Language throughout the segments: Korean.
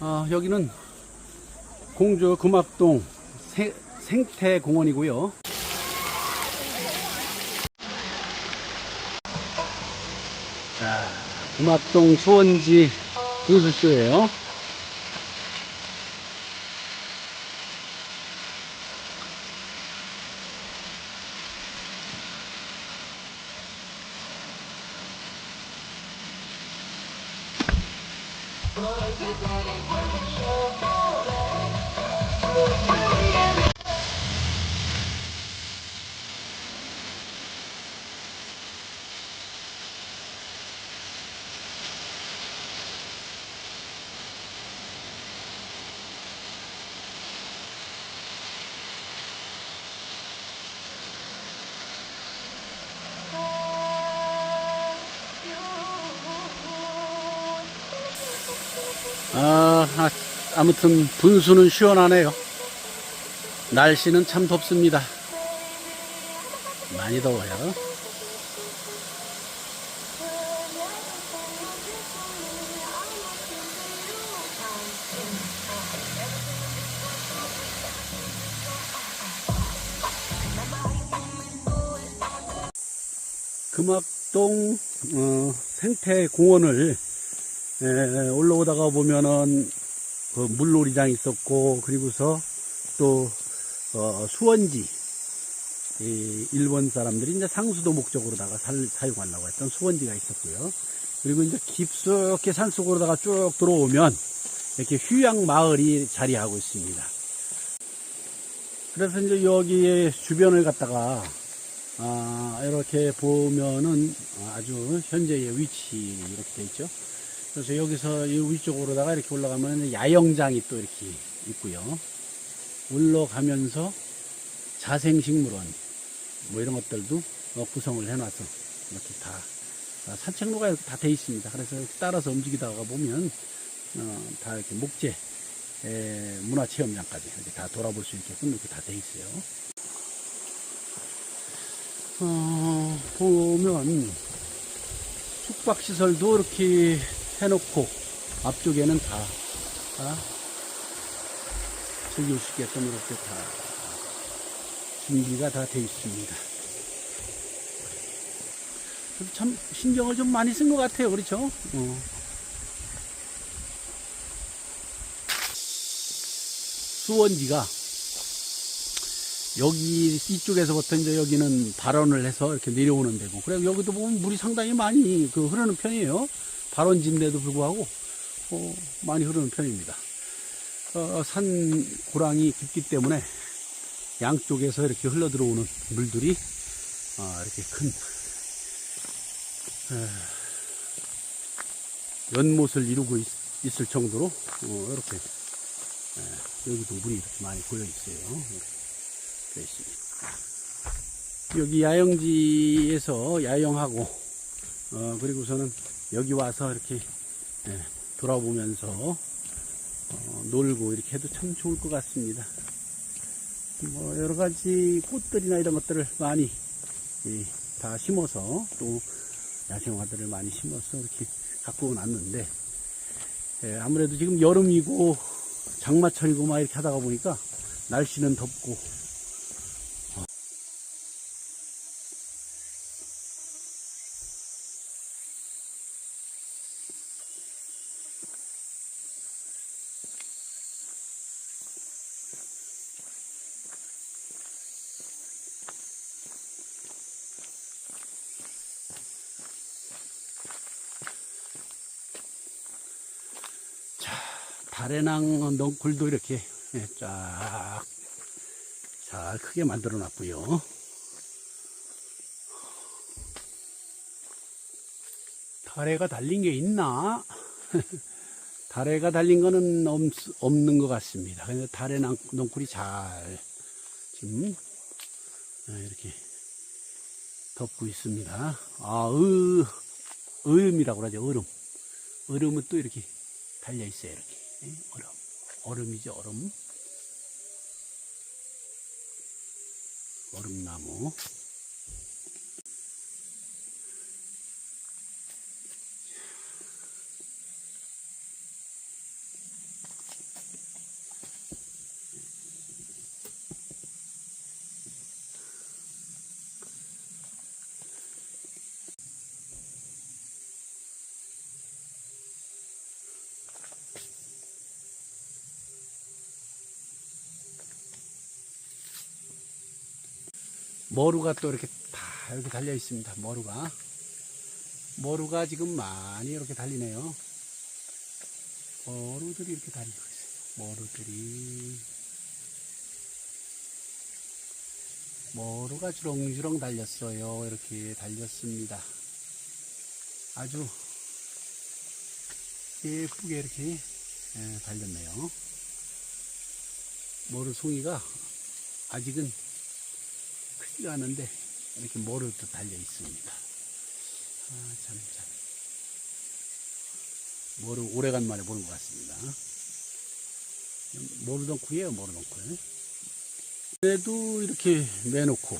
아, 여기는 공주 금악동 세- 생태공원이고요. 자, 금악동 수원지 분수쇼예요. 아, 아, 아무튼 분수는 시원하네요. 날씨는 참 덥습니다. 많이 더워요. 금악동 어, 생태공원을 에, 올라오다가 보면은 그 물놀이장 있었고 그리고서 또 어, 수원지 이 일본 사람들이 이제 상수도 목적으로다가 살, 사용하려고 했던 수원지가 있었고요. 그리고 이제 깊숙이 산속으로다가 쭉 들어오면 이렇게 휴양 마을이 자리하고 있습니다. 그래서 이제 여기에 주변을 갖다가 아, 이렇게 보면은 아주 현재의 위치 이렇게 돼 있죠. 그래서 여기서 이 위쪽으로다가 이렇게 올라가면 야영장이 또 이렇게 있고요. 올라가면서 자생식물원 뭐 이런 것들도 어, 구성을 해놔서 이렇게 다 아, 산책로가 이렇게 다 돼 있습니다. 그래서 따라서 움직이다가 보면 어, 다 이렇게 목재 에, 문화체험장까지 이렇게 다 돌아볼 수 있게끔 이렇게 다 돼 있어요. 어, 보면 숙박시설도 이렇게 해놓고 앞쪽에는 다, 다 즐길 수 있게끔 이렇게 다 준비가 다 돼 있습니다. 참 신경을 좀 많이 쓴 것 같아요. 그렇죠? 어. 수원지가 여기 이쪽에서부터 이제 여기는 발원을 해서 이렇게 내려오는 데고 그래 여기도 보면 물이 상당히 많이 그 흐르는 편이에요 발원지인데도 불구하고 어, 많이 흐르는 편입니다 어, 산 고랑이 깊기 때문에 양쪽에서 이렇게 흘러 들어오는 물들이 어, 이렇게 큰 에, 연못을 이루고 있, 을 정도로 어, 이렇게 에, 여기도 물이 이렇게 많이 고여 있어요. 여기 야영지에서 야영하고 어, 그리고서는 여기 와서 이렇게 예, 돌아보면서 어, 놀고 이렇게 해도 참 좋을 것 같습니다. 뭐 여러 가지 꽃들이나 이런 것들을 많이 이, 다 심어서 또 야생화들을 많이 심어서 이렇게 갖고 놨는데 예, 아무래도 지금 여름이고 장마철이고 막 이렇게 하다가 보니까 날씨는 덥고 다래낭 넝쿨도 이렇게 예, 쫙잘 크게 만들어 놨고요. 다래가 달린 게 있나? 다래가 달린 거는 없, 없는 것 같습니다. 근데 다래 낭- 넝쿨이 잘 지금 예, 이렇게 덮고 있습니다. 아, 으, 얼음이라고 그러죠. 얼음. 얼음은 또 이렇게 달려 있어요. 이렇게. 예, 얼음. 얼음이죠. 얼음. 얼음나무. 머루가 또 이렇게 다 이렇게 달려 있습니다. 머루가. 머루가 지금 많이 이렇게 달리네요. 머루들이 이렇게 달리고 있어요. 머루들이. 머루가 주렁주렁 달렸어요. 이렇게 달렸습니다. 아주 예쁘게 이렇게 예, 달렸네요. 머루 송이가 아직은 않은데 이렇게 머루도 달려 있습니다. 아, 참, 참. 머루 오래간만에 보는 것 같습니다. 머루덩쿨이에요, 머루덩쿨. 그래도 이렇게 매놓고,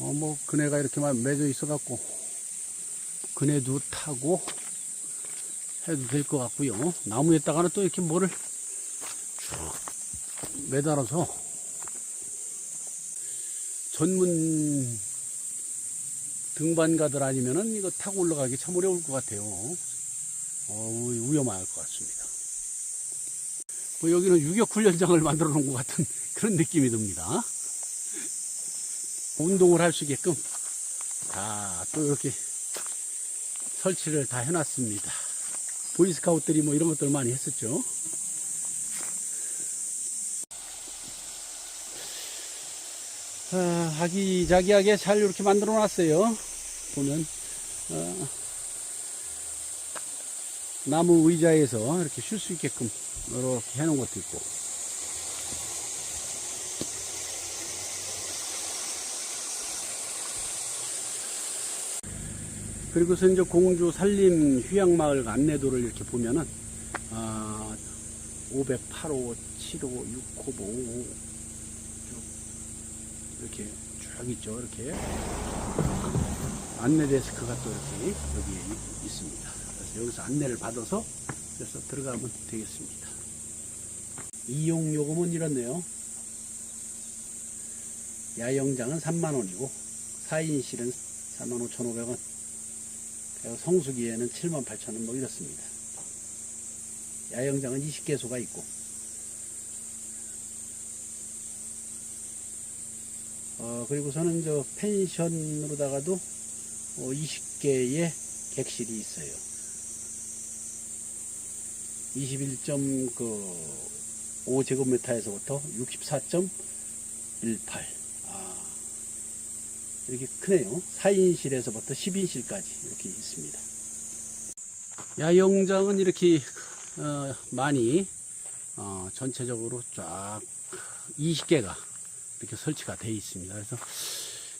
어, 뭐, 그네가 이렇게만 매져 있어갖고, 그네도 타고 해도 될 것 같고요. 나무에다가는 또 이렇게 뭐를 쭉 매달아서 전문 등반가들 아니면은 이거 타고 올라가기 참 어려울 것 같아요. 어, 위험할 것 같습니다. 뭐 여기는 유격 훈련장을 만들어 놓은 것 같은 그런 느낌이 듭니다. 운동을 할 수 있게끔 다 또 이렇게 설치를 다 해놨습니다. 보이스카우트들이 뭐 이런 것들 많이 했었죠. 아, 아기자기하게 잘 이렇게 만들어 놨어요. 보면, 어, 나무 의자에서 이렇게 쉴 수 있게끔 이렇게 해놓은 것도 있고. 그리고서 이제 공주 산림 휴양마을 안내도를 이렇게 보면은, 아, 508호, 7호, 6호, 5호, 이렇게 쭉 있죠. 이렇게 안내 데스크가 또 이렇게 여기 있습니다. 그래서 여기서 안내를 받아서 그래서 들어가면 되겠습니다. 이용 요금은 이렇네요. 야영장은 3만원이고 4인실은 45,500원 그리고 성수기에는 78,000원 뭐 이렇습니다. 야영장은 20개소가 있고 어, 그리고서는 저 펜션으로다가도 어, 20개의 객실이 있어요. 21.5제곱미터에서부터 64.18. 아, 이렇게 크네요. 4인실에서부터 10인실까지 이렇게 있습니다. 야영장은 이렇게 어, 많이 어, 전체적으로 쫙 20개가 이렇게 설치가 되어 있습니다. 그래서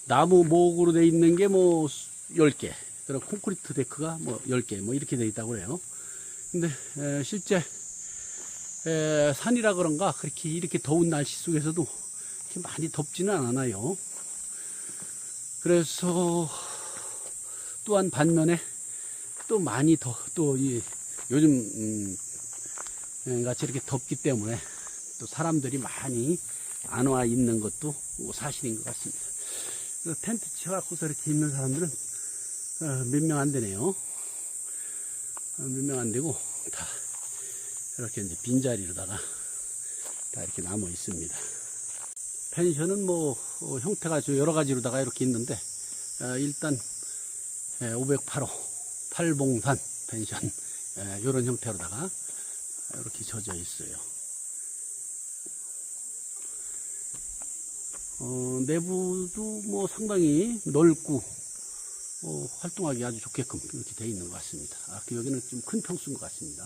나무 목으로 되어 있는 게 뭐 10개, 그리고 콘크리트 데크가 뭐 10개, 뭐 이렇게 되어 있다고 그래요. 근데 에, 실제 에, 산이라 그런가 그렇게 이렇게 더운 날씨 속에서도 이렇게 많이 덥지는 않아요. 그래서 또한 반면에 또 많이 더, 또 이, 요즘, 음, 에, 같이 이렇게 덥기 때문에 또 사람들이 많이 안 와 있는 것도 뭐 사실인 것 같습니다. 그 텐트 쳐갖고서 이렇게 있는 사람들은 어, 몇명 안 되네요. 어, 몇명 안 되고 다 이렇게 이제 빈자리로다가 다 이렇게 남아 있습니다. 펜션은 뭐 어, 형태가 좀 여러 가지로다가 이렇게 있는데 어, 일단 508호 팔봉산 펜션 이런 형태로다가 이렇게 젖어 있어요. 어, 내부도 뭐 상당히 넓고 어, 활동하기 아주 좋게끔 이렇게 되어 있는 것 같습니다. 아, 그 여기는 좀 큰 평수인 것 같습니다.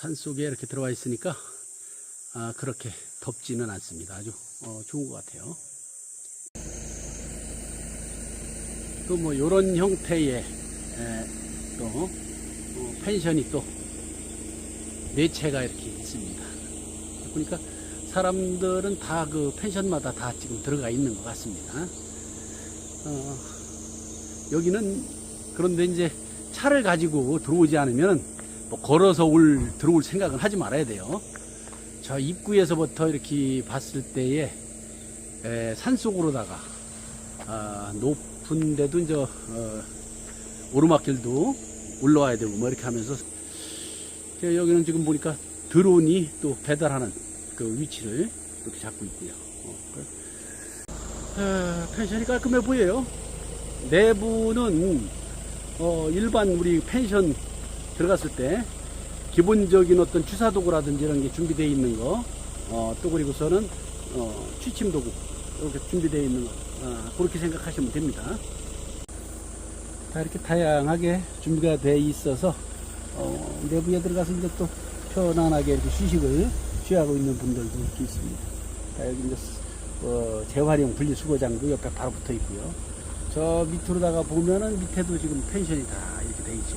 산 속에 이렇게 들어와 있으니까 아, 그렇게 덥지는 않습니다. 아주 어, 좋은 것 같아요. 또 뭐 이런 형태의 에, 또 어, 펜션이 또 네 채가 이렇게 있습니다. 그러니까 사람들은 다 그 펜션마다 다 지금 들어가 있는 것 같습니다. 어, 여기는 그런데 이제 차를 가지고 들어오지 않으면 뭐 걸어서 올 들어올 생각은 하지 말아야 돼요. 저 입구에서부터 이렇게 봤을 때에 에, 산속으로다가 아, 높은 데도 이제 어, 오르막길도 올라와야 되고 뭐 이렇게 하면서 여기는 지금 보니까 드론이 또 배달하는 그 위치를 이렇게 잡고 있고요. 어, 그- 아, 펜션이 깔끔해 보여요. 내부는 어, 일반 우리 펜션 들어갔을 때 기본적인 어떤 주사 도구라든지 이런 게 준비되어 있는 거, 어, 또 그리고서는 어, 취침 도구 이렇게 준비되어 있는 거, 아, 그렇게 생각하시면 됩니다. 다 이렇게 다양하게 준비가 돼 있어서 어, 내부에 들어가서 이제 또 편안하게 이렇게 휴식을 취하고 있는 분들도 있습니다. 자, 여기 이제 어, 재활용 분리수거장도 옆에 바로 붙어 있고요. 저 밑으로다가 보면은 밑에도 지금 펜션이 다 이렇게 돼 있죠.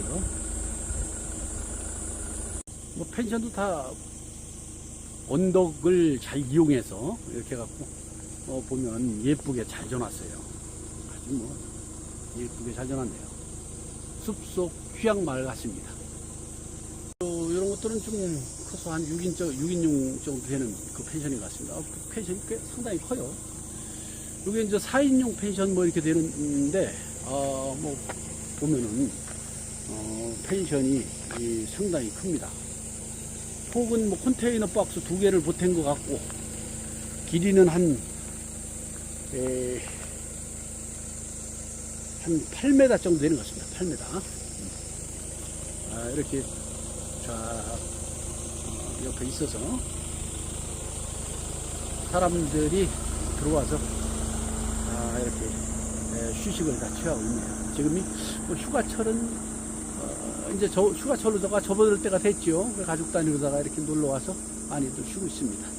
뭐 펜션도 다 언덕을 잘 이용해서 이렇게 해갖고 어, 보면 예쁘게 잘 져놨어요. 아주 뭐 예쁘게 잘 져놨네요. 숲속 휴양마을 같습니다. 또 이런 것들은 좀 커서 한 6인적, 6인용 정도 되는 그 펜션인 것 같습니다. 아, 그 펜션이 꽤 상당히 커요. 이게 이제 4인용 펜션 뭐 이렇게 되는데, 아, 뭐, 보면은, 어, 펜션이 이 상당히 큽니다. 폭은 뭐 컨테이너 박스 두 개를 보탠 것 같고, 길이는 한, 에, 한 8m 정도 되는 것 같습니다. 8m. 아, 이렇게 쫙 어, 옆에 있어서 사람들이 들어와서 아, 이렇게 에, 휴식을 다 취하고 있네요. 지금이 뭐 휴가철은 어, 이제 저, 휴가철로다가 접어들 때가 됐죠. 그래서 가족 단위로다가 이렇게 놀러 와서 많이들 쉬고 있습니다.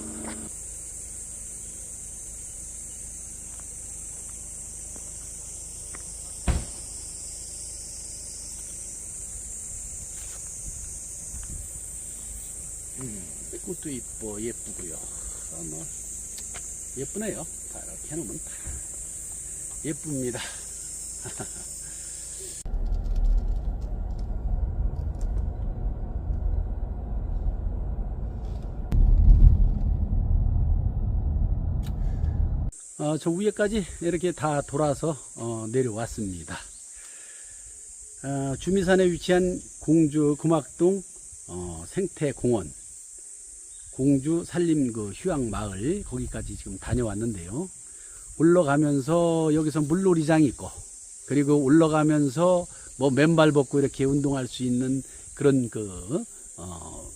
꽃도 이뻐 예쁘고요. 아, 뭐 예쁘네요. 다 이렇게 해놓으면 다 예쁩니다. 어, 저 위에까지 이렇게 다 돌아서 어, 내려왔습니다. 어, 주미산에 위치한 공주 금악동 어, 생태공원 공주 산림 그 휴양 마을 거기까지 지금 다녀왔는데요. 올라가면서 여기서 물놀이장이 있고 그리고 올라가면서 뭐 맨발 벗고 이렇게 운동할 수 있는 그런 그 어,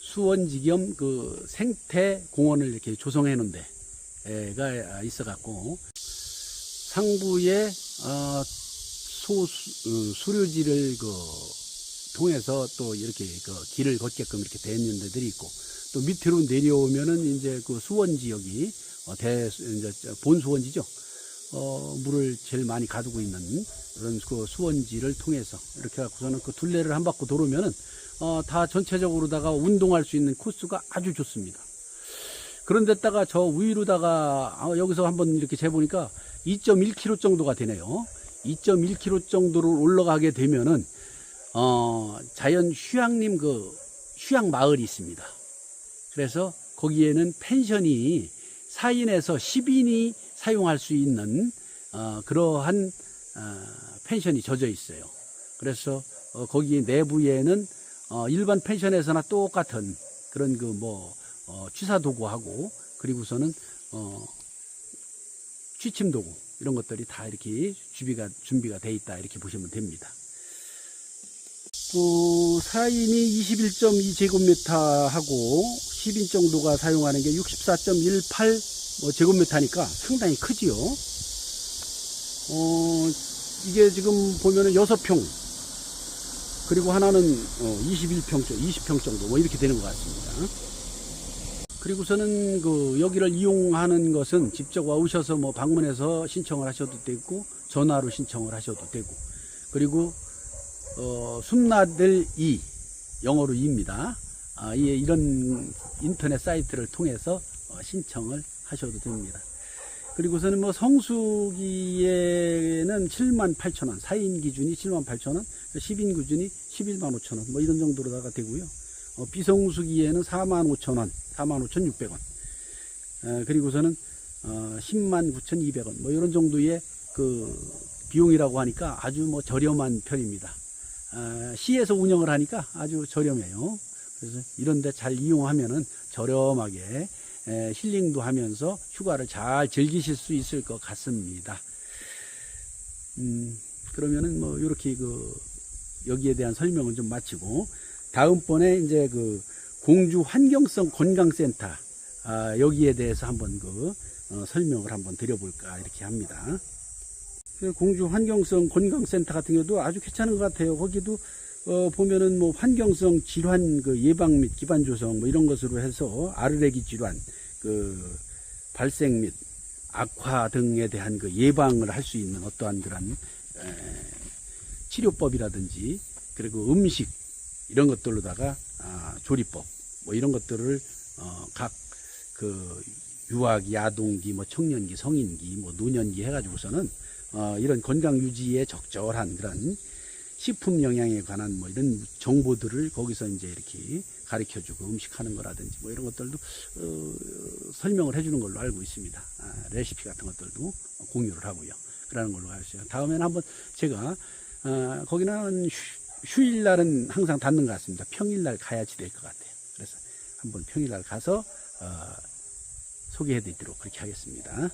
수원지 겸 그 생태 공원을 이렇게 조성해 놓은 데 가 있어 갖고 상부에 어, 소 수, 수료지를 그 통해서 또 이렇게 그 길을 걷게끔 이렇게 돼 있는 데들이 있고 또 밑으로 내려오면은 이제 그 수원 지역이 어, 대 이제 본 수원지죠. 어, 물을 제일 많이 가두고 있는 그런 그 수원지를 통해서 이렇게 갖고서는 그 둘레를 한 바퀴 돌으면은 어, 다 전체적으로다가 운동할 수 있는 코스가 아주 좋습니다. 그런데다가 저 위로다가 아, 여기서 한번 이렇게 재보니까 2.1km 정도가 되네요. 2.1km 정도를 올라가게 되면은 어, 자연 휴양림 그 휴양 마을이 있습니다. 그래서 거기에는 펜션이 4인에서 10인이 사용할 수 있는 어, 그러한 어, 펜션이 젖어 있어요. 그래서 어, 거기 내부에는 어, 일반 펜션에서나 똑같은 그런 그뭐 취사 도구하고 그리고서는 어, 취침 도구 이런 것들이 다 이렇게 준비가 준비가 돼 있다 이렇게 보시면 됩니다. 또 4인이 21.2제곱미터 하고 10인 정도가 사용하는 게 64.18뭐 제곱미터니까 상당히 크지요. 어, 이게 지금 보면은 6평 그리고 하나는 어, 21평, 20평 정도 뭐 이렇게 되는 것 같습니다. 그리고서는 그 여기를 이용하는 것은 직접 와 오셔서 뭐 방문해서 신청을 하셔도 되고 전화로 신청을 하셔도 되고 그리고 어, 숨나들 이 영어로 이입니다. 아, 이 이런 인터넷 사이트를 통해서 어, 신청을 하셔도 됩니다. 그리고서는 뭐 성수기에는 7만 8천 원, 4인 기준이 7만 8천 원, 10인 기준이 11만 5천 원, 뭐 이런 정도로다가 되고요. 어, 비성수기에는 4만 5천 원, 4만 5천 6백 원. 어, 그리고서는 어, 10만 9천 2백 원, 뭐 이런 정도의 그 비용이라고 하니까 아주 뭐 저렴한 편입니다. 아, 시에서 운영을 하니까 아주 저렴해요. 그래서 이런데 잘 이용하면은 저렴하게 에, 힐링도 하면서 휴가를 잘 즐기실 수 있을 것 같습니다. 음, 그러면은 뭐 이렇게 그 여기에 대한 설명을 좀 마치고 다음번에 이제 그 공주 환경성 건강센터 아, 여기에 대해서 한번 그 어, 설명을 한번 드려볼까 이렇게 합니다. 그 공주 환경성 건강센터 같은 경우도 아주 괜찮은 것 같아요. 거기도 어, 보면은 뭐 환경성 질환 그 예방 및 기반 조성 뭐 이런 것으로 해서 아르레기 질환 그 발생 및 악화 등에 대한 그 예방을 할 수 있는 어떠한 그런 에, 치료법이라든지 그리고 음식 이런 것들로다가 아, 조리법 뭐 이런 것들을 어, 각그 유아기, 아동기, 뭐 청년기, 성인기, 뭐 노년기 해가지고서는 어, 이런 건강 유지에 적절한 그런 식품 영양에 관한 뭐 이런 정보들을 거기서 이제 이렇게 가르쳐 주고 음식하는 거라든지 뭐 이런 것들도 어, 설명을 해주는 걸로 알고 있습니다. 아, 레시피 같은 것들도 공유를 하고요. 그러는 걸로 알고 있어요. 다음에는 한번 제가 어, 거기는 휴, 일날은 항상 닫는 것 같습니다. 평일날 가야지 될 것 같아요. 그래서 한번 평일날 가서 어, 소개해 드리도록 그렇게 하겠습니다.